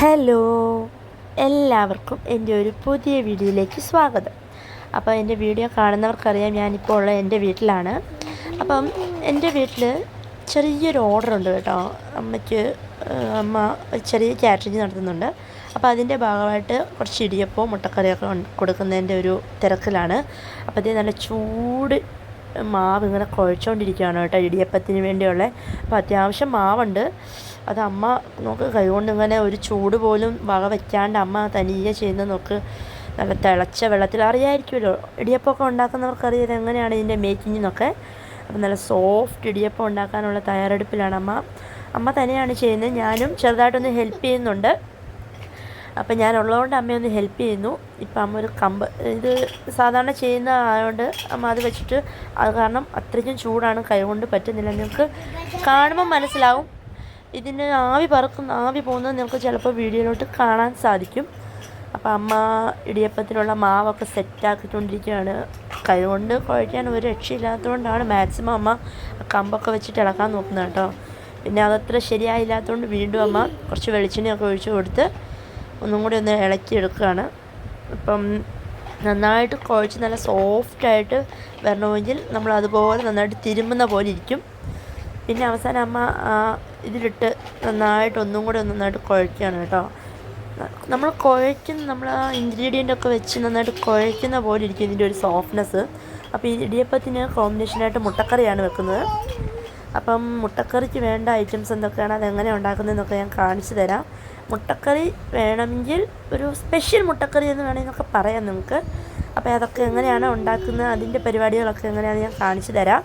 Hello എല്ലാവർക്കും എന്റെ ഒരു പുതിയ വീഡിയോയിലേക്ക് സ്വാഗതം. അപ്പോൾ എന്റെ വീഡിയോ കാണുന്നവർക്കറിയാം ഞാനിപ്പോൾ ഉള്ള എന്റെ വീട്ടിലാണ്. അപ്പം എന്റെ വീട്ടിൽ ചെറിയൊരു ഓർഡർ ഉണ്ട് കേട്ടോ. അമ്മയ്ക്ക് അമ്മ ചെറിയ കാറ്ററിങ് നടത്തുന്നുണ്ട്. അപ്പോൾ അതിന്റെ ഭാഗമായിട്ട് കുറച്ച് ഇടിയപ്പവും മുട്ടക്കറിയൊക്കെ കൊടുക്കുന്നതിന്റെ ഒരു തിരക്കിലാണ്. അപ്പോൾ ഇത് നല്ല ചൂട് മാവ് ഇങ്ങനെ കുഴച്ചുകൊണ്ടിരിക്കുകയാണ് കേട്ടോ ഇടിയപ്പത്തിന് വേണ്ടിയുള്ള. അപ്പോൾ അത്യാവശ്യം മാവുണ്ട്. അത് അമ്മ നോക്ക് കൈകൊണ്ട് ഇങ്ങനെ ഒരു ചൂട് പോലും വക വയ്ക്കാണ്ട് അമ്മ തനിയെ ചെയ്യുന്ന നോക്ക് നല്ല തിളച്ച വെള്ളത്തിൽ. അറിയായിരിക്കുമല്ലോ ഇടിയപ്പമൊക്കെ ഉണ്ടാക്കുന്നവർക്കറിയാം എങ്ങനെയാണ് ഇതിന്റെ മേക്കിംഗ് എന്നൊക്കെ. അപ്പം നല്ല സോഫ്റ്റ് ഇടിയപ്പം ഉണ്ടാക്കാനുള്ള തയ്യാറെടുപ്പിലാണ് അമ്മ. അമ്മ തന്നെയാണ് ചെയ്യുന്നത്. ഞാനും ചെറുതായിട്ടൊന്ന് ഹെൽപ്പ് ചെയ്യുന്നുണ്ട്. അപ്പം ഞാൻ ഉള്ളതുകൊണ്ട് അമ്മയൊന്ന് ഹെൽപ്പ് ചെയ്യുന്നു. ഇപ്പം അമ്മ ഒരു കമ്പ് ഇത് സാധാരണ ചെയ്യുന്ന ആയതുകൊണ്ട് അമ്മ അത് വെച്ചിട്ട് അത് കാരണം അത്രയ്ക്കും ചൂടാണ് കൈകൊണ്ട് പറ്റുന്നില്ല. നിങ്ങൾക്ക് കാണുമ്പോൾ മനസ്സിലാവും. ഇതിന് ആവി പറക്കുന്ന ആവി പോകുന്നത് നിങ്ങൾക്ക് ചിലപ്പോൾ വീഡിയോയിലോട്ട് കാണാൻ സാധിക്കും. അപ്പം അമ്മ ഇടിയപ്പത്തിനുള്ള മാവൊക്കെ സെറ്റാക്കിക്കൊണ്ടിരിക്കുകയാണ്. കൈകൊണ്ട് കുഴയ്ക്കാൻ ഒരു രക്ഷയില്ലാത്തതുകൊണ്ടാണ് മാക്സിമം അമ്മ കമ്പൊക്കെ വെച്ചിട്ട് ഇളക്കാൻ നോക്കുന്നത് കേട്ടോ. പിന്നെ അതത്ര ശരിയായില്ലാത്തതുകൊണ്ട് വീണ്ടും അമ്മ കുറച്ച് വെളിച്ചെണ്ണയൊക്കെ ഒഴിച്ച് കൊടുത്ത് ഒന്നും കൂടി ഒന്ന് ഇളക്കിയെടുക്കുകയാണ് അപ്പം നന്നായിട്ട് കുഴച്ച് നല്ല സോഫ്റ്റായിട്ട് വരണമെങ്കിൽ നമ്മൾ അതുപോലെ നന്നായിട്ട് തിരുമുന്ന പോലെ ഇരിക്കും. പിന്നെ അവസാനം അമ്മ ഇതിലിട്ട് നന്നായിട്ട് ഒന്നും കൂടെ നന്നായിട്ട് കുഴക്കുകയാണ് കേട്ടോ. നമ്മൾ കുഴയ്ക്കുന്ന നമ്മൾ ആ ഇൻഗ്രീഡിയന്റ് ഒക്കെ വെച്ച് നന്നായിട്ട് കുഴയ്ക്കുന്ന പോലെ ഇരിക്കും ഇതിന്റെ ഒരു സോഫ്റ്റ്നെസ് അപ്പോൾ ഈ ഇടിയപ്പത്തിന് കോമ്പിനേഷനായിട്ട് മുട്ടക്കറിയാണ് വെക്കുന്നത്. അപ്പം മുട്ടക്കറിക്ക് വേണ്ട ഐറ്റംസ് എന്തൊക്കെയാണ് അതെങ്ങനെ ഉണ്ടാക്കുന്നതെന്നൊക്കെ ഞാൻ കാണിച്ചു തരാം. മുട്ടക്കറി വേണമെങ്കിൽ ഒരു സ്പെഷ്യൽ മുട്ടക്കറി എന്ന് വേണമെന്നൊക്കെ പറയാം നിങ്ങൾക്ക് അപ്പോൾ അതൊക്കെ എങ്ങനെയാണ് ഉണ്ടാക്കുന്നത് അതിന്റെ പരിപാടികളൊക്കെ എങ്ങനെയാണെന്ന് ഞാൻ കാണിച്ചു തരാം.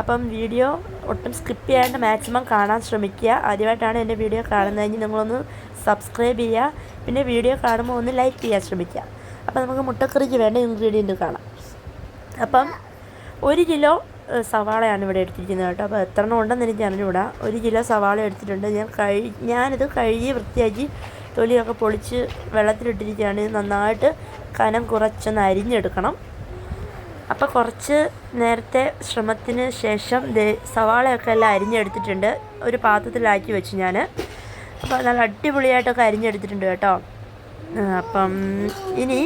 അപ്പം വീഡിയോ ഒട്ടും സ്കിപ്പ് ചെയ്യാണ്ട് മാക്സിമം കാണാൻ ശ്രമിക്കുക. ആദ്യമായിട്ടാണ് എന്റെ വീഡിയോ കാണുന്നതെങ്കിൽ നിങ്ങളൊന്ന് സബ്സ്ക്രൈബ് ചെയ്യുക. പിന്നെ വീഡിയോ കാണുമ്പോൾ ഒന്ന് ലൈക്ക് ചെയ്യാൻ ശ്രമിക്കുക. അപ്പോൾ നമുക്ക് മുട്ടക്കറിക്ക് വേണ്ട ഇൻഗ്രീഡിയന്റ് കാണാം. അപ്പം ഒരു കിലോ സവാളയാണ് ഇവിടെ എടുത്തിരിക്കുന്നത് കേട്ടോ. അപ്പോൾ എത്ര എണ്ണം ഉണ്ടെന്ന് എനിക്ക് അറിഞ്ഞുകൂടാ. ഒരു കിലോ സവാള എടുത്തിട്ടുണ്ട്. ഞാൻ കഴി ഞാനിത് കഴുകി വൃത്തിയാക്കി തൊലിയൊക്കെ പൊളിച്ച് വെള്ളത്തിലിട്ടിരിക്കുകയാണ്. നന്നായിട്ട് കനം കുറച്ചൊന്ന് അരിഞ്ഞെടുക്കണം. അപ്പോൾ കുറച്ച് നേരത്തെ ശ്രമത്തിന് ശേഷം സവാളയൊക്കെ എല്ലാം അരിഞ്ഞെടുത്തിട്ടുണ്ട്. ഒരു പാത്രത്തിലാക്കി വെച്ച് ഞാൻ അപ്പോൾ നല്ല അടിപൊളിയായിട്ടൊക്കെ അരിഞ്ഞെടുത്തിട്ടുണ്ട് കേട്ടോ. അപ്പം ഇനി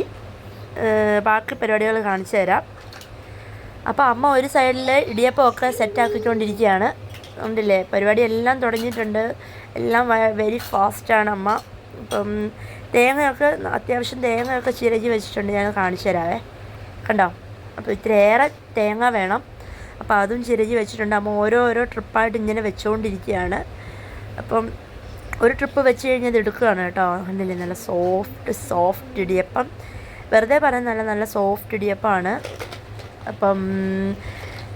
ബാക്കി പരിപാടികൾ കാണിച്ചു തരാം. അപ്പോൾ അമ്മ ഒരു സൈഡിൽ ഇടിയപ്പമൊക്കെ സെറ്റാക്കിക്കൊണ്ടിരിക്കുകയാണ്. ഉണ്ടല്ലേ? പരിപാടി എല്ലാം തുടങ്ങിയിട്ടുണ്ട്. എല്ലാം വെരി ഫാസ്റ്റാണ് അമ്മ. അപ്പം തേങ്ങയൊക്കെ അത്യാവശ്യം തേങ്ങയൊക്കെ ചിരകി വെച്ചിട്ടുണ്ട്. ഞാൻ കാണിച്ചു തരാവേ. കണ്ടോ? അപ്പോൾ ഇത്രയേറെ തേങ്ങ വേണം. അപ്പോൾ അതും ചിരകി വെച്ചിട്ടുണ്ട്. അമ്മ ഓരോ ഓരോ ട്രിപ്പായിട്ട് ഇങ്ങനെ വെച്ചുകൊണ്ടിരിക്കുകയാണ് അപ്പം ഒരു ട്രിപ്പ് വെച്ച് കഴിഞ്ഞത് എടുക്കുകയാണ് കേട്ടോ. അങ്ങനെ നല്ല സോഫ്റ്റ് സോഫ്റ്റ് ഇടിയപ്പം. വെറുതെ പറയാൻ നല്ല നല്ല സോഫ്റ്റ് ഇടിയപ്പമാണ്. അപ്പം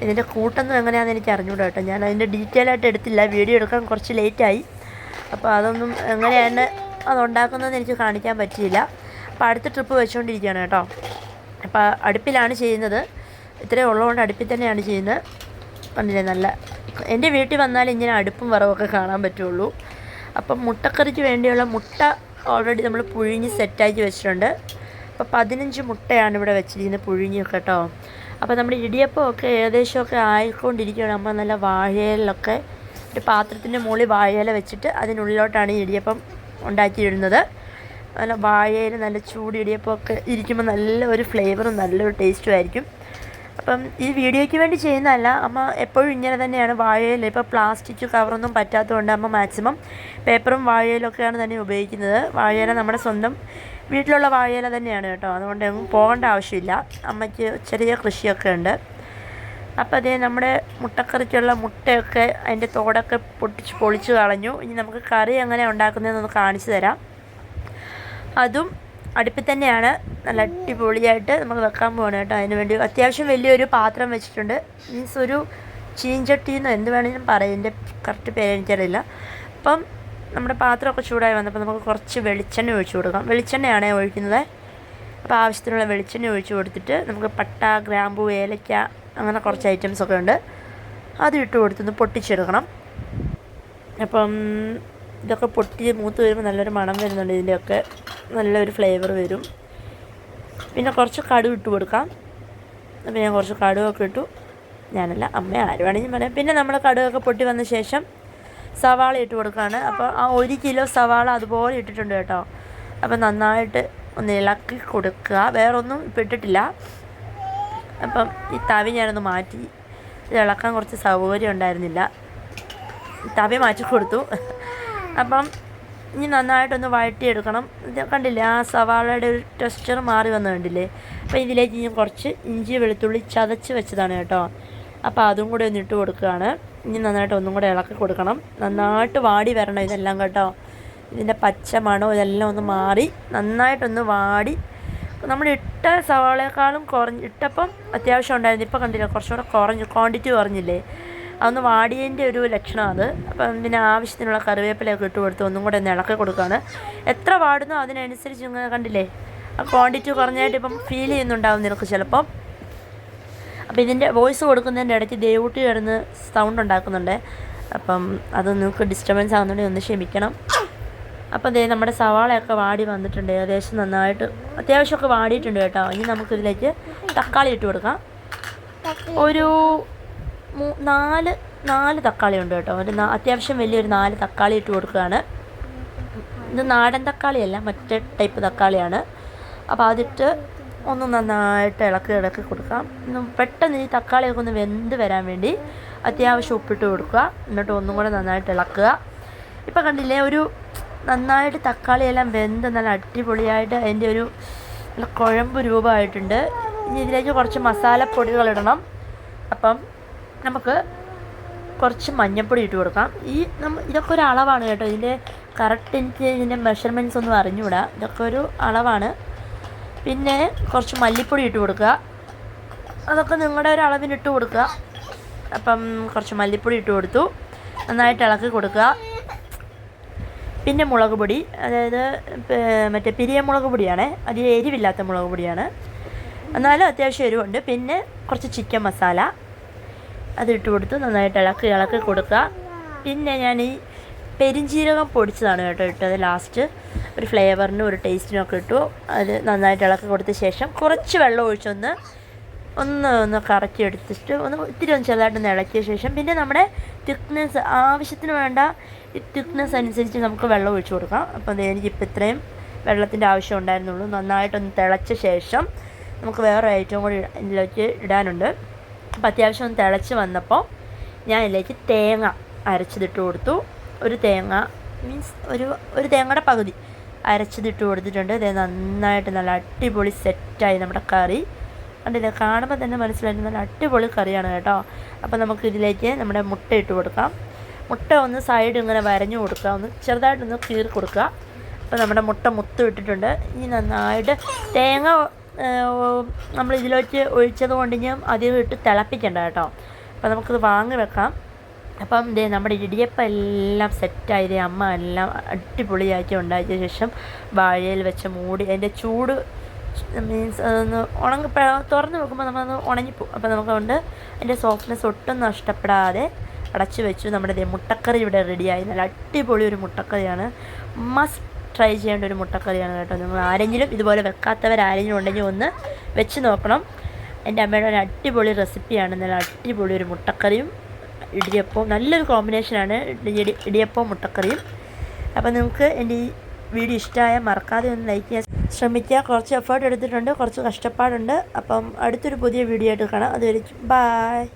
ഇതിന്റെ കൂട്ടൊന്നും എങ്ങനെയാണെന്ന് എനിക്ക് അറിഞ്ഞൂടാ കേട്ടോ. ഞാൻ അതിന്റെ ഡീറ്റെയിൽ ആയിട്ട് എടുത്തില്ല. വീഡിയോ എടുക്കാൻ കുറച്ച് ലേറ്റായി അപ്പോൾ അതൊന്നും എങ്ങനെയാണ് അത് ഉണ്ടാക്കുന്നതെന്ന് എനിക്ക് കാണിക്കാൻ പറ്റിയില്ല. അപ്പോൾ അടുത്ത ട്രിപ്പ് വെച്ചുകൊണ്ടിരിക്കുകയാണ് കേട്ടോ. അപ്പോൾ അടുപ്പിലാണ് ചെയ്യുന്നത്. ഇത്രയും ഉള്ളതുകൊണ്ട് അടുപ്പിൽ തന്നെയാണ് ചെയ്യുന്നത്. പറഞ്ഞില്ലേ നല്ല എന്റെ വീട്ടിൽ വന്നാൽ ഇങ്ങനെ അടുപ്പും വറവൊക്കെ കാണാൻ പറ്റുള്ളൂ. അപ്പം മുട്ടക്കറിക്ക് വേണ്ടിയുള്ള മുട്ട ഓൾറെഡി നമ്മൾ പുഴുങ്ങി സെറ്റാക്കി വെച്ചിട്ടുണ്ട്. അപ്പോൾ പതിനഞ്ച് മുട്ടയാണ് ഇവിടെ വെച്ചിരിക്കുന്നത് പുഴുങ്ങിയൊക്കെ കേട്ടോ. അപ്പോൾ നമ്മുടെ ഇടിയപ്പമൊക്കെ ഏകദേശമൊക്കെ ആയിക്കൊണ്ടിരിക്കുകയാണ്. നമ്മൾ നല്ല വാഴയിലൊക്കെ ഒരു പാത്രത്തിന്റെ മുകളിൽ വാഴയില വെച്ചിട്ട് അതിനുള്ളിലോട്ടാണ് ഈ ഇടിയപ്പം ഉണ്ടാക്കിയിടുന്നത്. നല്ല വാഴയിൽ നല്ല ചൂട് ഇടിയപ്പമൊക്കെ ഇരിക്കുമ്പോൾ നല്ല ഒരു ഫ്ലേവറും നല്ലൊരു ടേസ്റ്റും ആയിരിക്കും. അപ്പം ഈ വീഡിയോയ്ക്ക് വേണ്ടി ചെയ്യുന്നതല്ല അമ്മ എപ്പോഴും ഇങ്ങനെ തന്നെയാണ് വാഴയിൽ ഇപ്പോൾ പ്ലാസ്റ്റിക് കവറൊന്നും പറ്റാത്തതുകൊണ്ട് അമ്മ മാക്സിമം പേപ്പറും വാഴയിലൊക്കെയാണ് തന്നെ ഉപയോഗിക്കുന്നത്. വാഴയില നമ്മുടെ സ്വന്തം വീട്ടിലുള്ള വാഴയില തന്നെയാണ് കേട്ടോ. അതുകൊണ്ട് എങ്ങും പോകേണ്ട ആവശ്യമില്ല. അമ്മയ്ക്ക് ചെറിയ കൃഷിയൊക്കെ ഉണ്ട്. അപ്പോൾ അതേ നമ്മുടെ മുട്ടക്കറിക്കുള്ള മുട്ടയൊക്കെ അതിന്റെ തോടൊക്കെ പൊട്ടിച്ച് പൊളിച്ച് കളഞ്ഞു. ഇനി നമുക്ക് കറി എങ്ങനെ ഉണ്ടാക്കുന്നതെന്നൊന്ന് കാണിച്ചു തരാം. അതും അടുപ്പിൽ തന്നെയാണ് നല്ല അടിപൊളിയായിട്ട് നമുക്ക് വെക്കാൻ പോകണം കേട്ടോ. അതിന് വേണ്ടി അത്യാവശ്യം വലിയൊരു പാത്രം വെച്ചിട്ടുണ്ട്. മീൻസ് ഒരു ചീഞ്ചട്ടി എന്നോ എന്ത് വേണമെങ്കിലും പറയും. എന്റെ കറക്റ്റ് പേര് എനിക്കറിയില്ല. അപ്പം നമ്മുടെ പാത്രമൊക്കെ ചൂടായി വന്നപ്പോൾ നമുക്ക് കുറച്ച് വെളിച്ചെണ്ണ ഒഴിച്ചു കൊടുക്കാം. വെളിച്ചെണ്ണയാണ് ഒഴിക്കുന്നത്. അപ്പോൾ ആവശ്യത്തിനുള്ള വെളിച്ചെണ്ണ ഒഴിച്ചു കൊടുത്തിട്ട് നമുക്ക് പട്ട ഗ്രാമ്പു ഏലക്ക അങ്ങനെ കുറച്ച് ഐറ്റംസ് ഒക്കെ ഉണ്ട്. അത് ഇട്ട് കൊടുത്തൊന്ന് പൊട്ടിച്ചെടുക്കണം. അപ്പം ഇതൊക്കെ പൊട്ടി മൂത്ത് വരുമ്പോൾ നല്ലൊരു മണം വരുന്നുണ്ട് ഇതിന്റെയൊക്കെ. നല്ലൊരു ഫ്ലേവർ വരും. പിന്നെ കുറച്ച് കടു ഇട്ട് കൊടുക്കാം. അപ്പോൾ ഞാൻ കുറച്ച് കടുവൊക്കെ ഇട്ടു. ഞാനല്ല അമ്മ ആര് വേണമെങ്കിലും പറയാം. പിന്നെ നമ്മൾ കടുവൊക്കെ പൊട്ടി വന്ന ശേഷം സവാള ഇട്ട് കൊടുക്കുകയാണ് അപ്പോൾ ആ ഒരു കിലോ സവാള അതുപോലെ ഇട്ടിട്ടുണ്ട് കേട്ടോ. അപ്പോൾ നന്നായിട്ട് ഒന്ന് ഇളക്കി കൊടുക്കുക. വേറൊന്നും ഇപ്പം ഇട്ടിട്ടില്ല. അപ്പം ഈ തവി ഞാനൊന്ന് മാറ്റി. ഇളക്കാൻ കുറച്ച് സൗകര്യം ഉണ്ടായിരുന്നില്ല. തവി മാറ്റി കൊടുത്തു. അപ്പം ഇനി നന്നായിട്ടൊന്ന് വഴറ്റിയെടുക്കണം. ഇത് കണ്ടില്ലേ ആ സവാളയുടെ ഒരു ടെക്സ്ചർ മാറി വന്നു കണ്ടില്ലേ? അപ്പോൾ ഇതിലേക്ക് ഞാൻ കുറച്ച് ഇഞ്ചി വെളുത്തുള്ളി ചതച്ച് വെച്ചതാണ് കേട്ടോ. അപ്പോൾ അതും കൂടെ ഒന്ന് ഇട്ട് കൊടുക്കുകയാണ്. ഇനി നന്നായിട്ട് ഒന്നും കൂടെ ഇളക്കി കൊടുക്കണം. നന്നായിട്ട് വാടി വരണം ഇതെല്ലാം കേട്ടോ. ഇതിന്റെ പച്ച മണോ ഇതെല്ലാം ഒന്ന് മാറി നന്നായിട്ടൊന്ന് വാടി. നമ്മൾ ഇട്ട സവാളയെക്കാളും കുറഞ്ഞ് ഇട്ടപ്പം അത്യാവശ്യം ഉണ്ടായിരുന്നു. ഇപ്പോൾ കണ്ടില്ല കുറച്ചുകൂടെ കുറഞ്ഞു ക്വാണ്ടിറ്റി കുറഞ്ഞില്ലേ? അതൊന്ന് വാടിയതിന്റെ ഒരു ലക്ഷണം അപ്പം പിന്നെ ആവശ്യത്തിനുള്ള കറിവേപ്പിലൊക്കെ ഇട്ട് കൊടുത്ത് ഒന്നും കൂടെ ഒന്ന് ഇളക്കി കൊടുക്കുകയാണ്. എത്ര വാടുന്നോ അതിനനുസരിച്ച് നിങ്ങൾ കണ്ടില്ലേ? ആ ക്വാണ്ടിറ്റി കുറഞ്ഞായിട്ട് ഇപ്പം ഫീൽ ചെയ്യുന്നുണ്ടാവും നിനക്ക് ചിലപ്പം. അപ്പം ഇതിന്റെ വോയിസ് കൊടുക്കുന്നതിന്റെ ഇടയ്ക്ക് ദേവൂട്ടി കിടന്ന് സൗണ്ട് ഉണ്ടാക്കുന്നുണ്ട്. അപ്പം അത് നിങ്ങൾക്ക് ഡിസ്റ്റർബൻസ് ആകുന്നുണ്ടെങ്കിൽ ഒന്ന് ക്ഷമിക്കണം. അപ്പം ദേ നമ്മുടെ സവാളയൊക്കെ വാടി വന്നിട്ടുണ്ട്. ഏകദേശം നന്നായിട്ട് അത്യാവശ്യമൊക്കെ വാടിയിട്ടുണ്ട് കേട്ടോ. ഇനി നമുക്കിതിലേക്ക് തക്കാളി ഇട്ട് കൊടുക്കാം. ഒരു നാല് നാല് തക്കാളി ഉണ്ട് കേട്ടോ. ഒരു അത്യാവശ്യം വലിയൊരു നാല് തക്കാളി ഇട്ട് കൊടുക്കുകയാണ്. ഇത് നാടൻ തക്കാളിയല്ല മറ്റേ ടൈപ്പ് തക്കാളിയാണ്. അപ്പോൾ അതിട്ട് ഒന്ന് നന്നായിട്ട് ഇളക്കി ഇളക്കി കൊടുക്കാം. പെട്ടെന്ന് ഈ തക്കാളിയൊക്കെ ഒന്ന് വെന്ത് വരാൻ വേണ്ടി അത്യാവശ്യം ഉപ്പിട്ട് കൊടുക്കുക. എന്നിട്ട് ഒന്നും കൂടെ നന്നായിട്ട് ഇളക്കുക. ഇപ്പം കണ്ടില്ലേ ഒരു നന്നായിട്ട് തക്കാളിയെല്ലാം വെന്ത് നല്ല അടിപൊളിയായിട്ട് അതിന്റെ ഒരു കുഴമ്പ് രൂപമായിട്ടുണ്ട്. ഇനി ഇതിലേക്ക് കുറച്ച് മസാലപ്പൊടികൾ ഇടണം. അപ്പം നമുക്ക് കുറച്ച് മഞ്ഞൾപ്പൊടി ഇട്ട് കൊടുക്കാം. ഈ നമ്മ ഇതൊക്കെ ഒരു അളവാണ് കേട്ടോ. ഇതിന്റെ കറക്റ്റ് എനിക്ക് ഇതിന്റെ മെഷർമെന്റ്സ് ഒന്നും അറിഞ്ഞുകൂടാ. ഇതൊക്കെ ഒരു അളവാണ്. പിന്നെ കുറച്ച് മല്ലിപ്പൊടി ഇട്ട് കൊടുക്കുക. അതൊക്കെ നിങ്ങളുടെ ഒരു അളവിന് ഇട്ട് കൊടുക്കുക. അപ്പം കുറച്ച് മല്ലിപ്പൊടി ഇട്ട് കൊടുത്തു. നന്നായിട്ട് ഇളക്കി കൊടുക്കുക. പിന്നെ മുളക് പൊടി. അതായത് മറ്റേ പിരിയ മുളക് പൊടിയാണേ. അതിൽ എരിവില്ലാത്ത മുളക് പൊടിയാണ്. എന്നാലും അത്യാവശ്യം എരിവുണ്ട്. പിന്നെ കുറച്ച് ചിക്കൻ മസാല. അത് ഇട്ട് കൊടുത്ത് നന്നായിട്ട് ഇളക്കി ഇളക്കി കൊടുക്കുക. പിന്നെ ഞാൻ ഈ പെരിഞ്ജീരകം പൊടിച്ചതാണ് കേട്ടോ ഇട്ടത് ലാസ്റ്റ് ഒരു ഫ്ലേവറിനും ഒരു ടേസ്റ്റിനും ഒക്കെ ഇട്ടു. അത് നന്നായിട്ട് ഇളക്കി കൊടുത്ത ശേഷം കുറച്ച് വെള്ളം ഒഴിച്ചൊന്ന് ഒന്ന് ഒന്ന് കറക്കി എടുത്തിട്ട് ഒന്ന് ഇത്തിരി ഒന്ന് ചെറുതായിട്ടൊന്ന് ഇളക്കിയ ശേഷം പിന്നെ നമ്മുടെ തിക്നെസ് ആവശ്യത്തിന് വേണ്ട തിക്നെസ് അനുസരിച്ച് നമുക്ക് വെള്ളം ഒഴിച്ചു കൊടുക്കാം. അപ്പോൾ എനിക്കിപ്പോൾ ഇത്രയും വെള്ളത്തിന്റെ ആവശ്യം ഉണ്ടായിരുന്നുള്ളൂ. നന്നായിട്ടൊന്ന് തിളച്ച ശേഷം നമുക്ക് വേറെ ഐറ്റം കൂടി ഇതിലേക്ക് ഇടാനുണ്ട്. അപ്പോൾ അത്യാവശ്യം ഒന്ന് തിളച്ച് വന്നപ്പോൾ ഞാൻ ഇതിലേക്ക് തേങ്ങ അരച്ചതിട്ട് കൊടുത്തു. ഒരു തേങ്ങ മീൻസ് ഒരു ഒരു തേങ്ങയുടെ പകുതി അരച്ചതിട്ട് കൊടുത്തിട്ടുണ്ട്. ഇത് നന്നായിട്ട് നല്ല അടിപൊളി സെറ്റായി നമ്മുടെ കറി. കണ്ടില്ലേ? കാണുമ്പോൾ തന്നെ മനസ്സിലായിട്ട് നല്ല അടിപൊളി കറിയാണ് കേട്ടോ. അപ്പോൾ നമുക്ക് ഇതിലേക്ക് നമ്മുടെ മുട്ട ഇട്ട് കൊടുക്കാം. മുട്ട ഒന്ന് സൈഡ് ഇങ്ങനെ വരഞ്ഞു കൊടുക്കുക. ഒന്ന് ചെറുതായിട്ടൊന്ന് കീറി കൊടുക്കുക. അപ്പോൾ നമ്മുടെ മുട്ട മുത്ത് ഇട്ടിട്ടുണ്ട്. ഇനി നന്നായിട്ട് തേങ്ങ നമ്മൾ ഇതിലേക്ക് ഒഴിച്ചത് കൊണ്ട് ഞാൻ അധികം ഇട്ട് തിളപ്പിക്കണ്ട കേട്ടോ. അപ്പോൾ നമുക്കത് വാങ്ങി വെക്കാം. അപ്പം ഇതേ നമ്മുടെ ഇടിയപ്പം എല്ലാം സെറ്റായി. ദേ അമ്മ എല്ലാം അടിപൊളിയാക്കി ഉണ്ടാക്കിയ ശേഷം വാഴയിൽ വെച്ച് മൂടി അതിന്റെ ചൂട് മീൻസ് അതൊന്ന് ഉണങ്ങി തുറന്ന് വെക്കുമ്പോൾ നമ്മളത് ഉണങ്ങിപ്പോവും അപ്പോൾ നമുക്കതുകൊണ്ട് അതിന്റെ സോഫ്റ്റ്നെസ് ഒട്ടും നഷ്ടപ്പെടാതെ അടച്ചു വെച്ചു. നമ്മുടെ മുട്ടക്കറി ഇവിടെ റെഡിയായി നല്ല അടിപൊളി ഒരു മുട്ടക്കറിയാണ്. മസ്റ്റ് ട്രൈ ചെയ്യേണ്ട ഒരു മുട്ടക്കറിയാണ് കേട്ടോ. നിങ്ങൾ ആരെങ്കിലും ഇതുപോലെ വെക്കാത്തവരാരെങ്കിലും ഉണ്ടെങ്കിൽ ഒന്ന് വെച്ച് നോക്കണം. എന്റെ അമ്മയുടെ ഒരു അടിപൊളി റെസിപ്പിയാണ്. നല്ല അടിപൊളി ഒരു മുട്ടക്കറിയും ഇടിയപ്പവും നല്ലൊരു കോമ്പിനേഷനാണ് ഇടി ഇടിയപ്പവും മുട്ടക്കറിയും. അപ്പോൾ നിങ്ങൾക്ക് എന്റെ ഈ വീഡിയോ ഇഷ്ടമായ മറക്കാതെ ഒന്ന് ലൈക്ക് ചെയ്യാൻ ശ്രമിക്കുക. കുറച്ച് എഫേർട്ട് എടുത്തിട്ടുണ്ട് കുറച്ച് കഷ്ടപ്പാടുണ്ട്. അപ്പം അടുത്തൊരു പുതിയ വീഡിയോ ആയിട്ട് കാണാം. അതുവരെ ബായ്